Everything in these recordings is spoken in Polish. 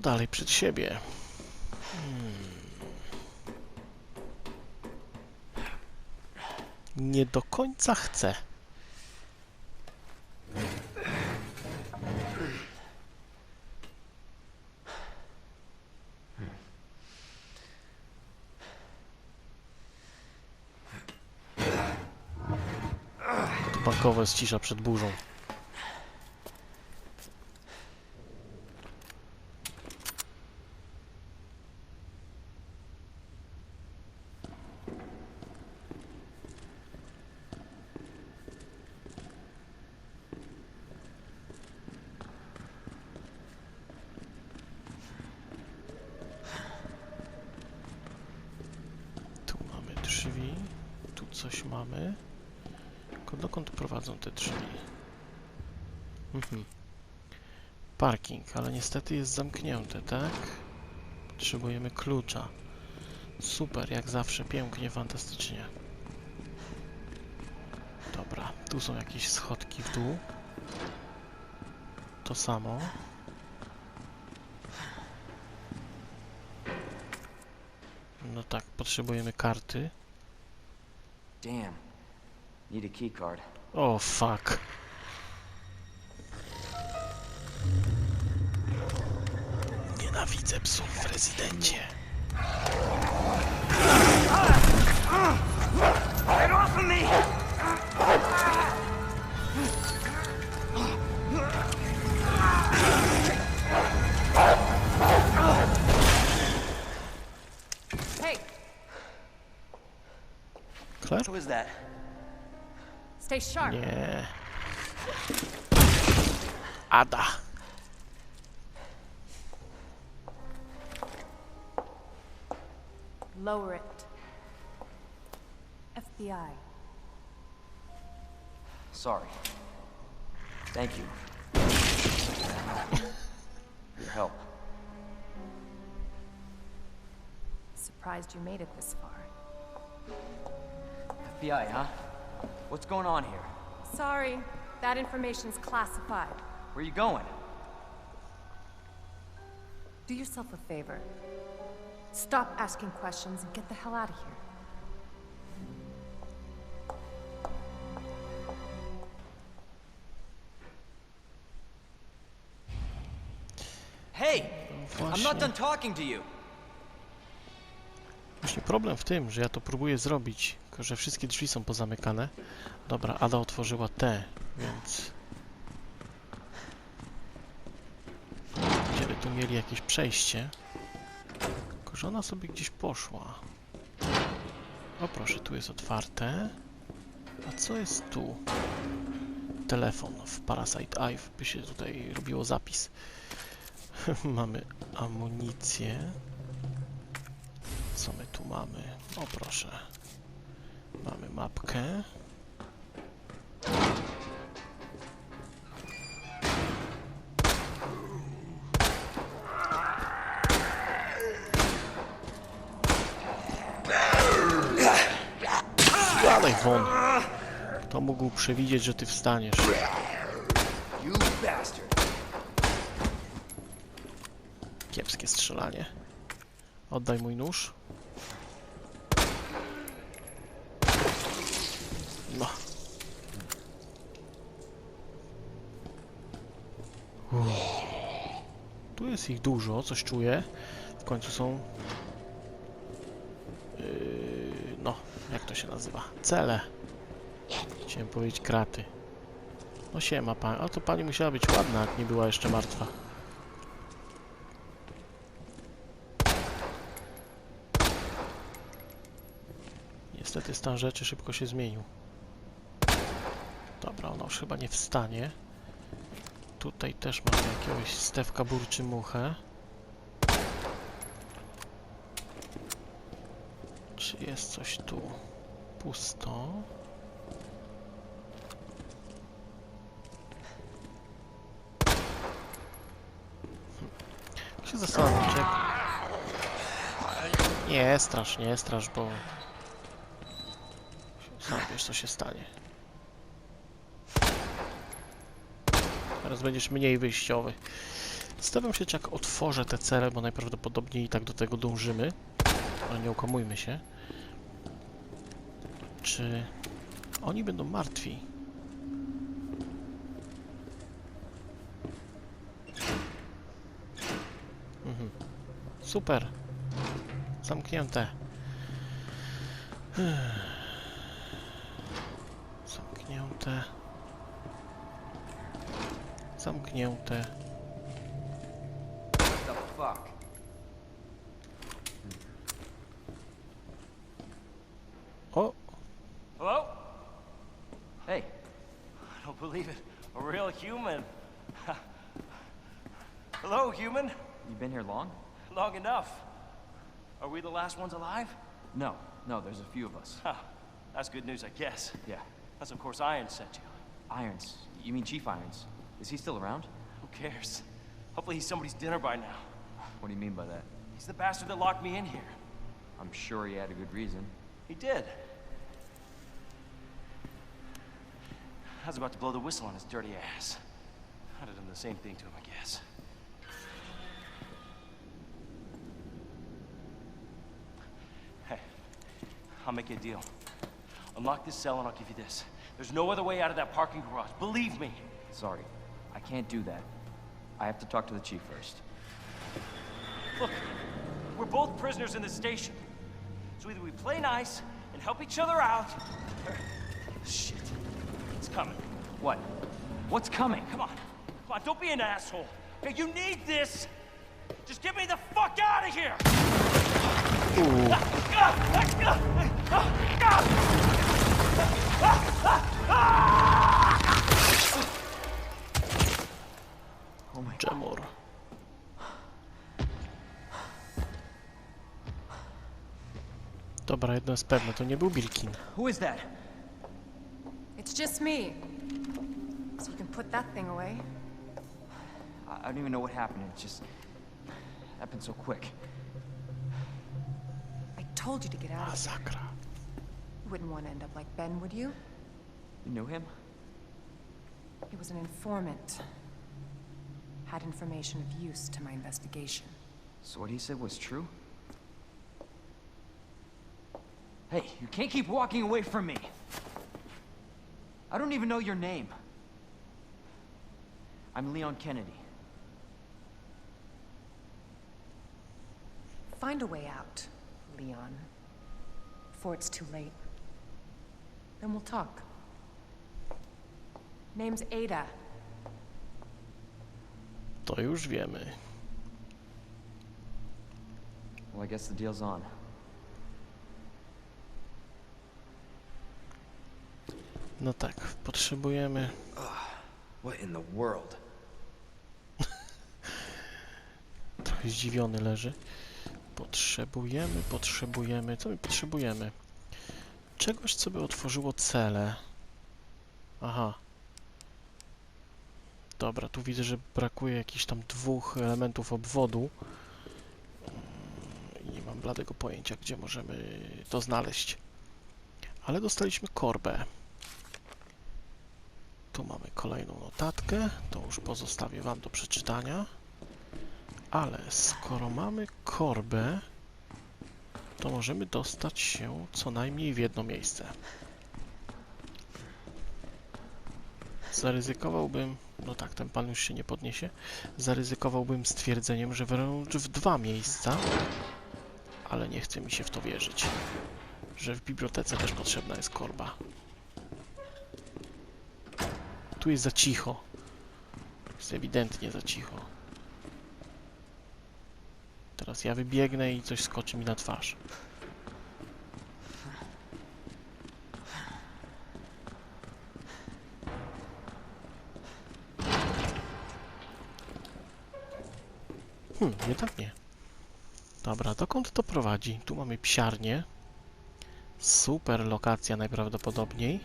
to dalej przed siebie. Hmm. Nie do końca chcę. To bankowo jest cisza przed burzą. Tu mamy drzwi, tu coś mamy. Dokąd prowadzą te drzwi? Mhm. Parking, ale niestety jest zamknięty, tak? Potrzebujemy klucza. Super, jak zawsze, pięknie, fantastycznie. Dobra, tu są jakieś schodki w dół. To samo. No tak, potrzebujemy karty. Damn. Need a key card. O, fuck. Nienawidzę psów w rezydencie. Get off of me! Claire? Who is that? stay sharp. Nie. Ada. Lower it. FBI. Sorry. Thank you. Your help. Surprised you made it this far. FBI, huh? What's going on here? Sorry, that information's classified. Where are you going? Do yourself a favor. Stop asking questions and get the hell out of here. Hey! I'm not done talking to you. Właśnie problem w tym, że ja to próbuję zrobić, tylko że wszystkie drzwi są pozamykane. Dobra, Ada otworzyła te, więc... Będziemy tu mieli jakieś przejście. Tylko, że ona sobie gdzieś poszła. O proszę, tu jest otwarte. A co jest tu? Telefon w Parasite Eye by się tutaj robiło zapis. Mamy amunicję. Co my tu mamy? O proszę. Mamy mapkę. Dalej won. Kto mógł przewidzieć, że ty wstaniesz? Kiepskie strzelanie. Oddaj mój nóż. No. Uff. Tu ich dużo, coś czuję. W końcu są... Yy, no, jak to się nazywa? Cele. Chciałem powiedzieć kraty. No siema pani. A to pani musiała być ładna, jak nie była jeszcze martwa. Niestety stan rzeczy szybko się zmienił. Dobra, ona już chyba nie wstanie. Tutaj też mamy jakiegoś Stewka burczy muchę. Czy jest coś tu? Pusto. Hmm. Się zastanowić, jak... Nie strasz, nie strasz, bo... Sam wiesz, co się stanie. Teraz będziesz mniej wyjściowy. Zastanawiam się, czy jak otworzę te cele, bo najprawdopodobniej i tak do tego dążymy, ale nie okłamujmy się, czy oni będą martwi. Mhm. Super. Zamknięte. Zamknięte. Zamknięte. What the fuck? O! Hello? Hey. I don't believe it. A real human. Hello, human. You been here long? Long enough. Are we the last ones alive? No, no, there's a few of us. Huh. That's good news, I guess. Yeah. That's of course Irons sent you. Irons. You mean Chief Irons? Is he still around? Who cares? Hopefully he's somebody's dinner by now. What do you mean by that? He's the bastard that locked me in here. I'm sure he had a good reason. He did. I was about to blow the whistle on his dirty ass. I'd have done the same thing to him, I guess. Hey, I'll make you a deal. Unlock this cell and I'll give you this. There's no other way out of that parking garage. Believe me. Sorry, I can't do that. I have to talk to the Chief first. Look, we're both prisoners in this station. So either we play nice and help each other out, or... Shit. It's coming. What? What's coming? Come on. Come on, don't be an asshole. Okay, you need this. Just get me the fuck out of here! Oh Jamor. Dobra, jedno jest pewne, to nie był Birkin. Who is that? It's just me. So you can put that thing away. I, I don't even know what happened. It just happened so quick. I told you to get out of here. Masakra. You wouldn't want to end up like Ben, would you? You knew him? He was an informant. Had information of use to my investigation. So what he said was true? Hey, you can't keep walking away from me. I don't even know your name. I'm Leon Kennedy. Find a way out, Leon. Before it's too late. Then we'll talk. Name's Ada. To już wiemy. Well, I guess the deal's on. No tak, potrzebujemy... What in the world? Trochę zdziwiony leży. Potrzebujemy, potrzebujemy... Co my potrzebujemy? Czegoś, co by otworzyło cele. Aha. Dobra, tu widzę, że brakuje jakichś tam dwóch elementów obwodu. Mm, nie mam bladego pojęcia, gdzie możemy to znaleźć. Ale dostaliśmy korbę. Tu mamy kolejną notatkę. To już pozostawię Wam do przeczytania. Ale skoro mamy korbę, to możemy dostać się co najmniej w jedno miejsce. Zaryzykowałbym, no tak, ten pan już się nie podniesie, zaryzykowałbym stwierdzeniem, że wręcz w dwa miejsca, ale nie chce mi się w to wierzyć, że w bibliotece też potrzebna jest korba. Tu jest za cicho. Jest ewidentnie za cicho. Teraz ja wybiegnę i coś skoczy mi na twarz. Hmm, jednak nie. Dobra, dokąd to prowadzi? Tu mamy psiarnię. Super lokacja najprawdopodobniej.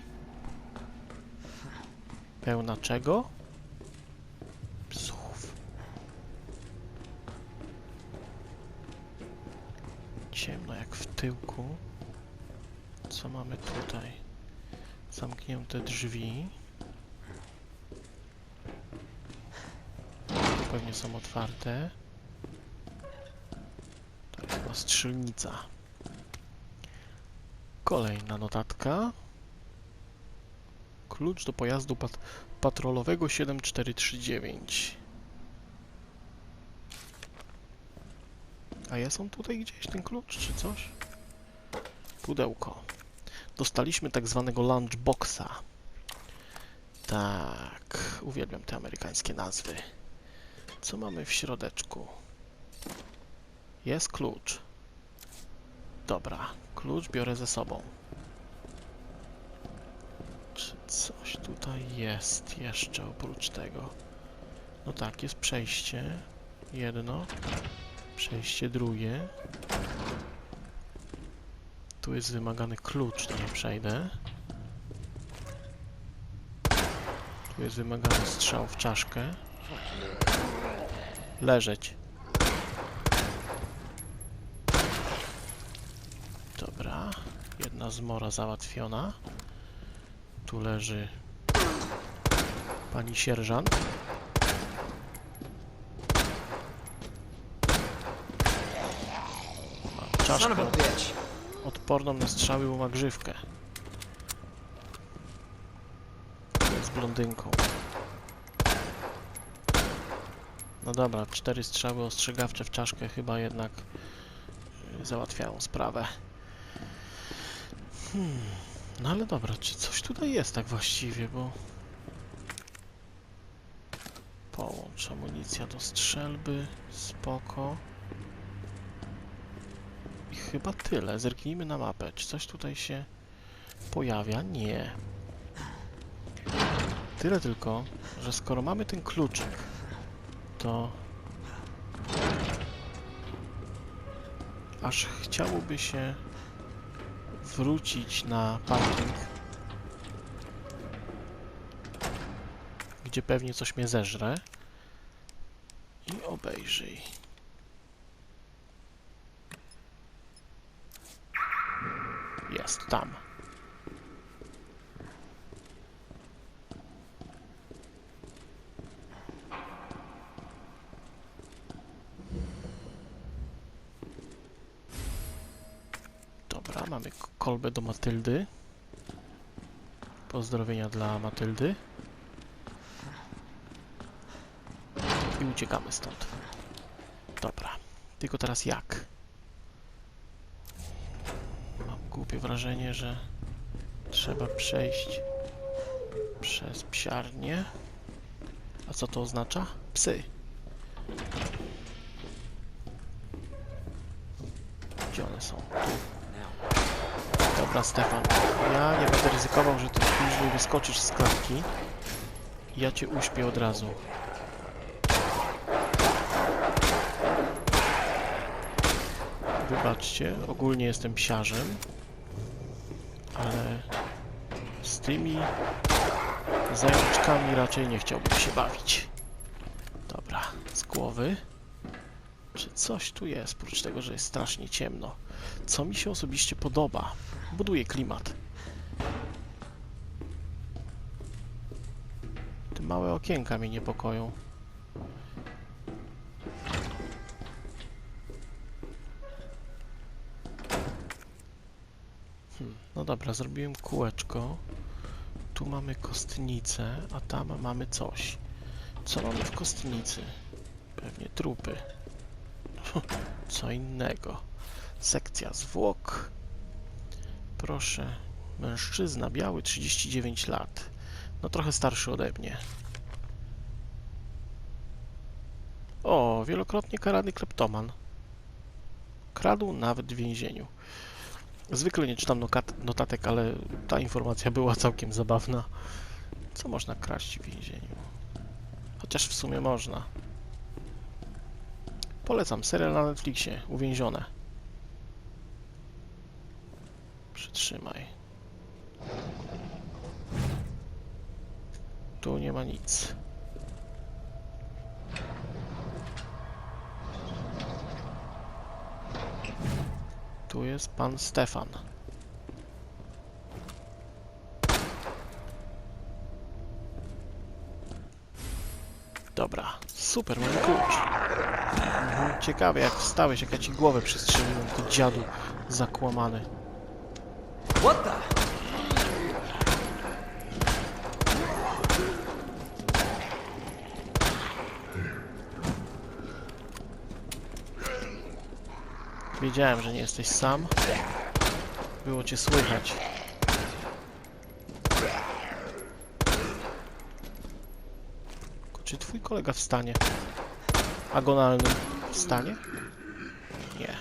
Pełna czego? Psów. Ciemno jak w tyłku. Co mamy tutaj? Zamknięte drzwi. pewnie są otwarte. Strzelnica. Kolejna notatka. Klucz do pojazdu pat patrolowego 7439. A jest on tutaj gdzieś, ten klucz, czy coś? Pudełko. Dostaliśmy tak zwanego lunchboxa. Tak, uwielbiam te amerykańskie nazwy. Co mamy w środeczku? Jest klucz. Dobra, klucz biorę ze sobą. Czy coś tutaj jest jeszcze oprócz tego? No tak, jest przejście. Jedno. Przejście drugie. Tu jest wymagany klucz, nie przejdę. Tu jest wymagany strzał w czaszkę. Leżeć. Dobra. Jedna zmora załatwiona. Tu leży pani sierżant. Ma czaszkę odporną na strzały, ma grzywkę. Jest blondynką. No dobra, cztery strzały ostrzegawcze w czaszkę chyba jednak y, załatwiają sprawę. Hmm. No ale dobra, czy coś tutaj jest tak właściwie, bo... Połącz amunicja do strzelby, spoko. I chyba tyle. Zerknijmy na mapę. Czy coś tutaj się pojawia? Nie. Tyle tylko, że skoro mamy ten kluczyk, to aż chciałoby się wrócić na parking, gdzie pewnie coś mnie zeżre i obejrzyj. Jest tam. Dobra, mamy k- kolbę do Matyldy. Pozdrowienia dla Matyldy. I uciekamy stąd. Dobra. Tylko teraz jak? Mam głupie wrażenie, że trzeba przejść przez psiarnię. A co to oznacza? Psy. Gdzie one są? Dobra, Stefan. Ja nie będę ryzykował, że ty później wyskoczysz z klatki. Ja cię uśpię od razu. Wybaczcie, ogólnie jestem psiarzem, ale z tymi zajączkami raczej nie chciałbym się bawić. Dobra, z głowy. Czy coś tu jest, oprócz tego, że jest strasznie ciemno? Co mi się osobiście podoba? Buduje klimat. Te małe okienka mnie niepokoją. Hmm, no dobra, zrobiłem kółeczko. Tu mamy kostnicę, a tam mamy coś. Co mamy w kostnicy? Pewnie trupy. Co innego. Sekcja zwłok. Proszę. Mężczyzna biały, 39 lat. No trochę starszy ode mnie. O, wielokrotnie karany kleptoman. Kradł nawet w więzieniu. Zwykle nie czytam notatek, ale ta informacja była całkiem zabawna. Co można kraść w więzieniu? Chociaż w sumie można. Polecam serial na Netflixie, Uwięzione. Przytrzymaj. Tu nie ma nic. Tu jest pan Stefan. Dobra, super, mamy klucz. Mhm, ciekawe jak wstałeś, jak ja ci głowę przestrzeliłem, ty dziadu zakłamany. What the? Wiedziałem, że nie jesteś sam. Było cię słychać. Czy twój kolega wstanie? Agonalnym wstanie? Nie.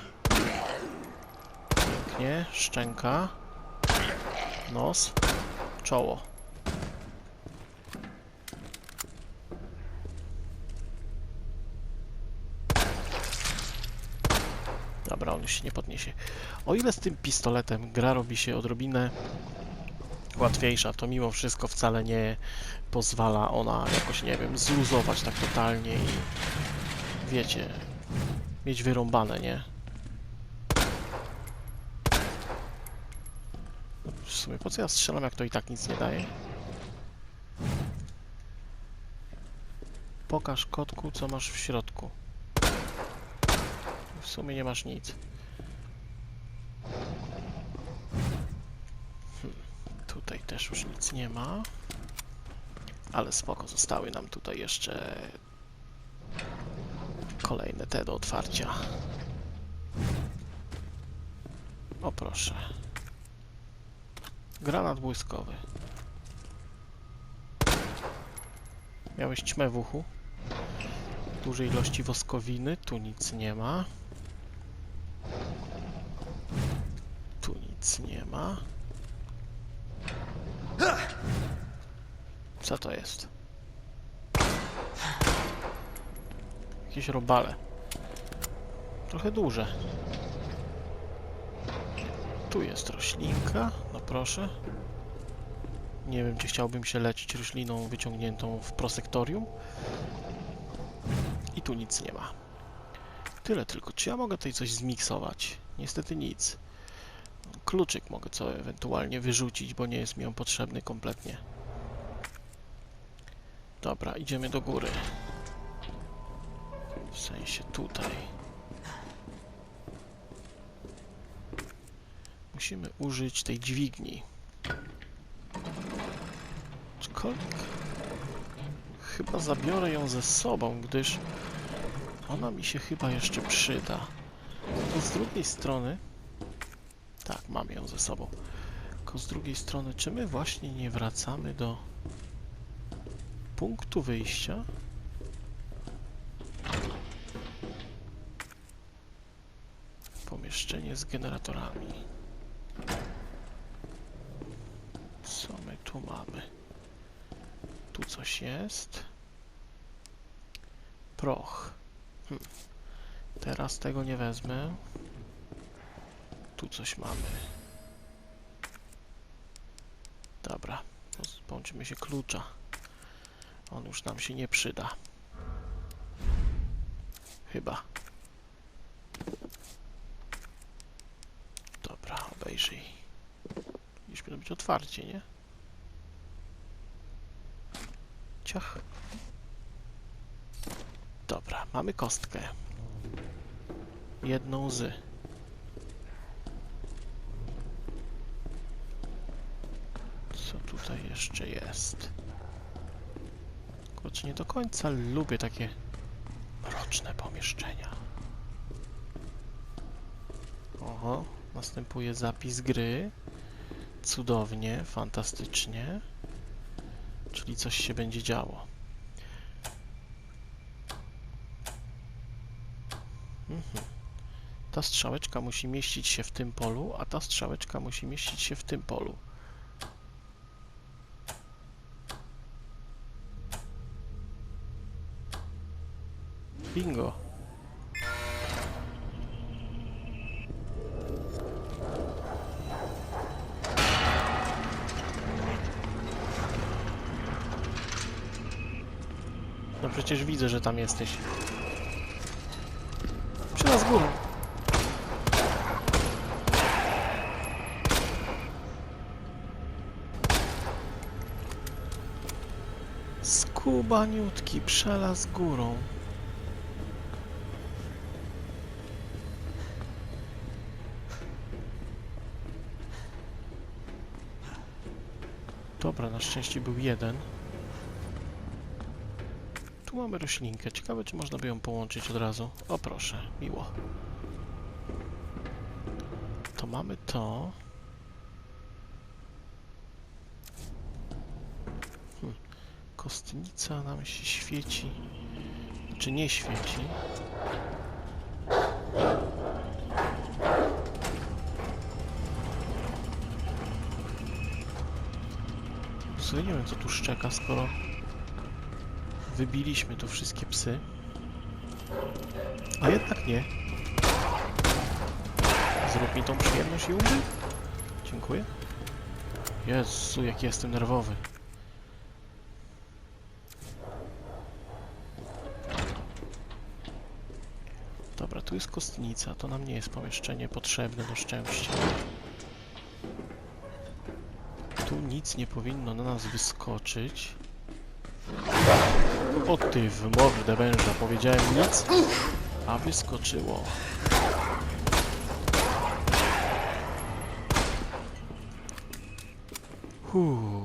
Pięknie. Szczęka. Nos. Czoło. Dobra, on już się nie podniesie. O ile z tym pistoletem gra robi się odrobinę łatwiejsza, to mimo wszystko wcale nie pozwala ona jakoś, nie wiem, zluzować tak totalnie i wiecie, mieć wyrąbane, nie? W sumie po co ja strzelam, jak to i tak nic nie daje? Pokaż kotku, co masz w środku. W sumie nie masz nic. Hmm, Tutaj też już nic nie ma. Ale spoko, zostały nam tutaj jeszcze kolejne te do otwarcia. O proszę. Granat błyskowy. Miałeś ćmę w uchu. Dużej ilości woskowiny. Tu nic nie ma. Tu nic nie ma. Co to jest? Jakieś robale. Trochę duże. Tu jest roślinka. No proszę. Nie wiem, czy chciałbym się leczyć rośliną wyciągniętą w prosektorium. I tu nic nie ma. Tyle tylko. Czy ja mogę tutaj coś zmiksować? Niestety nic. Kluczyk mogę co ewentualnie wyrzucić, bo nie jest mi on potrzebny kompletnie. Dobra, idziemy do góry. W sensie tutaj. Musimy użyć tej dźwigni. Aczkolwiek chyba zabiorę ją ze sobą, gdyż ona mi się chyba jeszcze przyda. To z drugiej strony... Tak, mam ją ze sobą. Tylko z drugiej strony, czy my właśnie nie wracamy do punktu wyjścia? Pomieszczenie z generatorami. Co my tu mamy? Tu coś jest. Proch. Hm. Teraz tego nie wezmę. Tu coś mamy. Dobra, pozbądźmy się klucza. On już nam się nie przyda. Chyba. Dobra, obejrzyj. Powinno być otwarcie, nie? Ciach. Dobra, mamy kostkę. Jedną z. Co tutaj jeszcze jest? Kurczę, nie do końca lubię takie mroczne pomieszczenia. Oho, następuje zapis gry. Cudownie, fantastycznie. Czyli coś się będzie działo. Mhm. Ta strzałeczka musi mieścić się w tym polu, a ta strzałeczka musi mieścić się w tym polu. Bingo. przecież widzę, że tam jesteś. Przy nas górą. Skubaniutki przelaz górą. Dobra, na szczęście był jeden. Tu mamy roślinkę. Ciekawe, czy można by ją połączyć od razu. O proszę, miło. To mamy to. Hm. Kostnica nam się świeci. Czy nie świeci? Sumie nie wiem, co tu szczeka, skoro wybiliśmy tu wszystkie psy. A jednak nie. Zrób mi tą przyjemność i. Dziękuję. Jezu, jak jestem nerwowy. Dobra, tu jest kostnica. To nam nie jest pomieszczenie potrzebne do szczęścia. Tu nic nie powinno na nas wyskoczyć. O ty w mordę węża, powiedziałem nic, a wyskoczyło. Huu.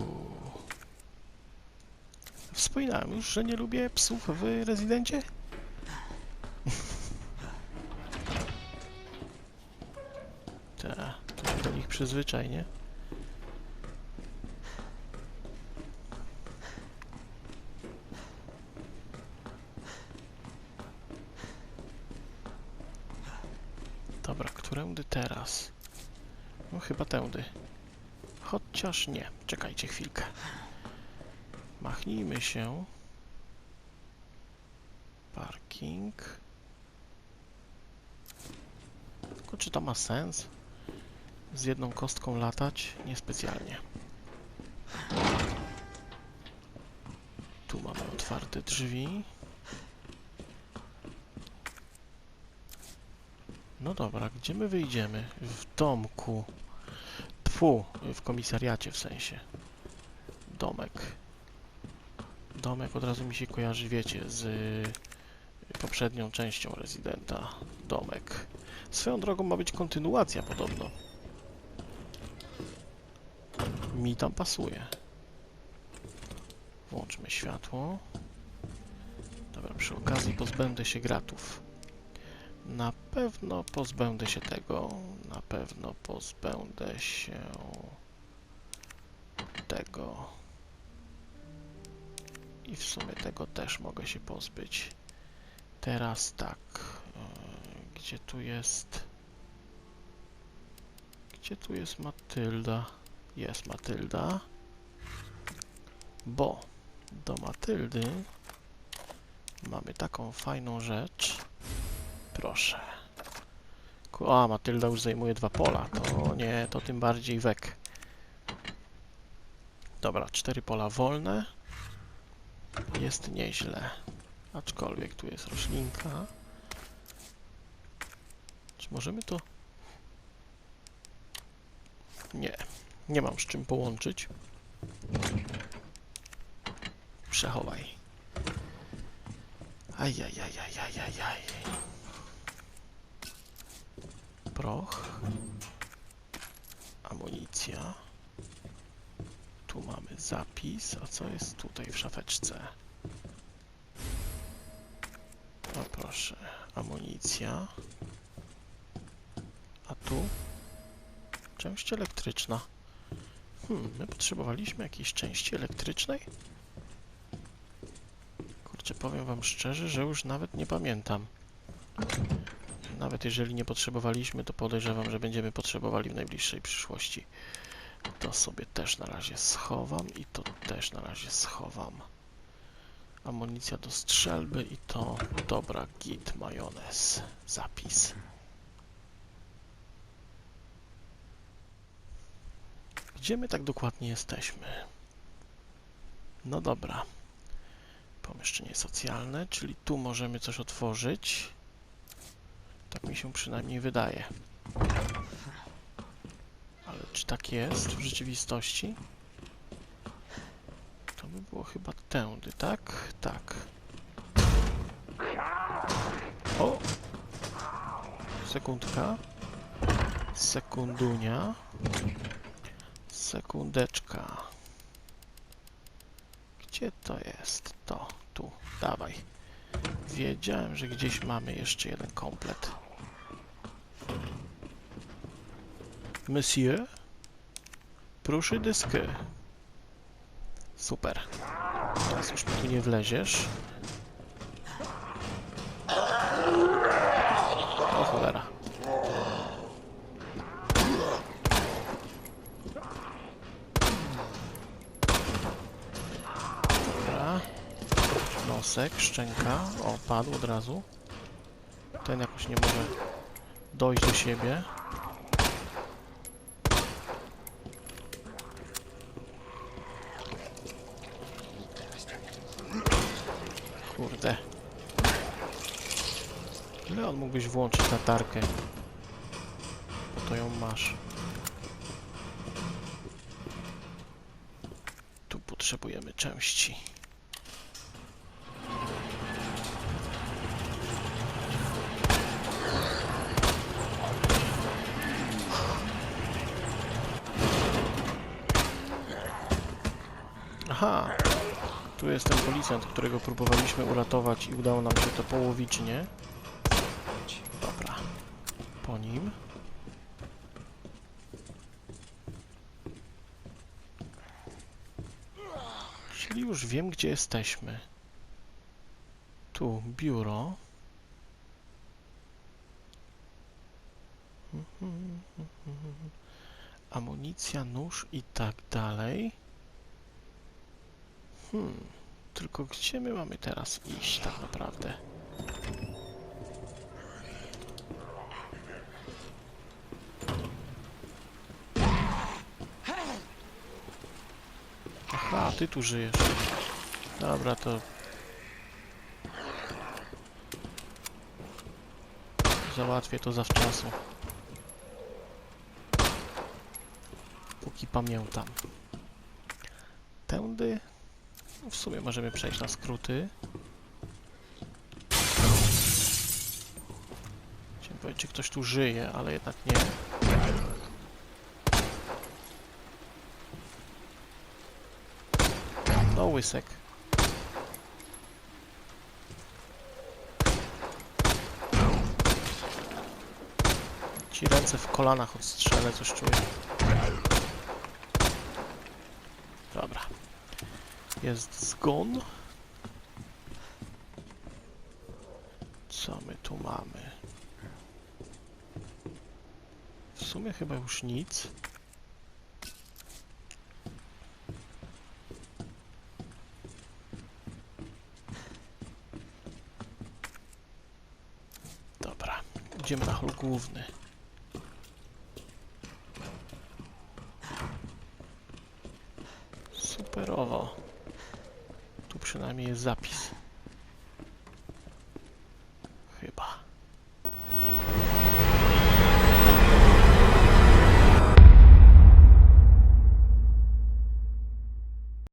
Wspominałem już, że nie lubię psów w rezydencie? Ta, to do nich przyzwyczaj, nie? Dobra, którędy teraz? Chociaż nie. Czekajcie chwilkę. Machnijmy się. Parking. Tylko czy to ma sens? Z jedną kostką latać? Niespecjalnie. Tu mamy otwarte drzwi. No dobra, gdzie my wyjdziemy? W domku. Tfu, w komisariacie w sensie. Domek. Domek od razu mi się kojarzy, wiecie, z y, poprzednią częścią rezydenta. Domek. Swoją drogą ma być kontynuacja podobno. Mi tam pasuje. Włączmy światło. Dobra, przy okazji pozbędę się gratów. Na pewno pozbędę się tego. Na pewno pozbędę się tego. I w sumie tego też mogę się pozbyć. Teraz tak. e, Gdzie tu jest? Gdzie tu jest Matylda? Jest Matylda. Bo do Matyldy mamy taką fajną rzecz. Proszę. Ku- A, Matylda już zajmuje dwa pola. To nie, to tym bardziej wek. Dobra, cztery pola wolne. Jest nieźle. Aczkolwiek tu jest roślinka. Czy możemy to... Nie. Nie mam z czym połączyć. Przechowaj. Ajajajajajajaj. Proch. Amunicja. Tu mamy zapis. A co jest tutaj w szafeczce? O proszę. Amunicja. A tu? Część elektryczna. Hmm, my potrzebowaliśmy jakiejś części elektrycznej? Kurczę, powiem wam szczerze, że już nawet nie pamiętam. Nawet jeżeli nie potrzebowaliśmy, to podejrzewam, że będziemy potrzebowali w najbliższej przyszłości. To sobie też na razie schowam i to też na razie schowam. Amunicja do strzelby i to dobra git majonez. Zapis. Gdzie my tak dokładnie jesteśmy? No dobra. Pomieszczenie socjalne, czyli tu możemy coś otworzyć. Tak mi się przynajmniej wydaje. Ale czy tak jest w rzeczywistości? To by było chyba tędy, tak? Tak. O! Sekundka. Sekundunia. Sekundeczka. Gdzie to jest? To, tu, dawaj. Wiedziałem, że gdzieś mamy jeszcze jeden komplet. Monsieur? Proszę deskę. Super. Teraz już tu nie wleziesz. O cholera. Dobra. Nosek, szczęka. O, padł od razu. Ten jakoś nie może dojść do siebie. Kurde. Leon mógłbyś włączyć latarkę. Po to ją masz. Tu potrzebujemy części. Policjant, którego próbowaliśmy uratować i udało nam się to połowicznie. Dobra, po nim. Czyli już wiem, gdzie jesteśmy. Tu biuro. Amunicja, nóż i tak dalej. Hmm, tylko gdzie my mamy teraz iść tak naprawdę? Aha, ty tu żyjesz. Dobra, to... Załatwię to zawczasu. Póki pamiętam. Tędy w sumie możemy przejść na skróty. Chciałem powiedzieć, czy ktoś tu żyje, ale jednak nie. No łysek. Ci ręce w kolanach odstrzelę, coś czuję. Dobra. Jest zgon. Co my tu mamy? W sumie chyba już nic. Dobra, idziemy na hol główny.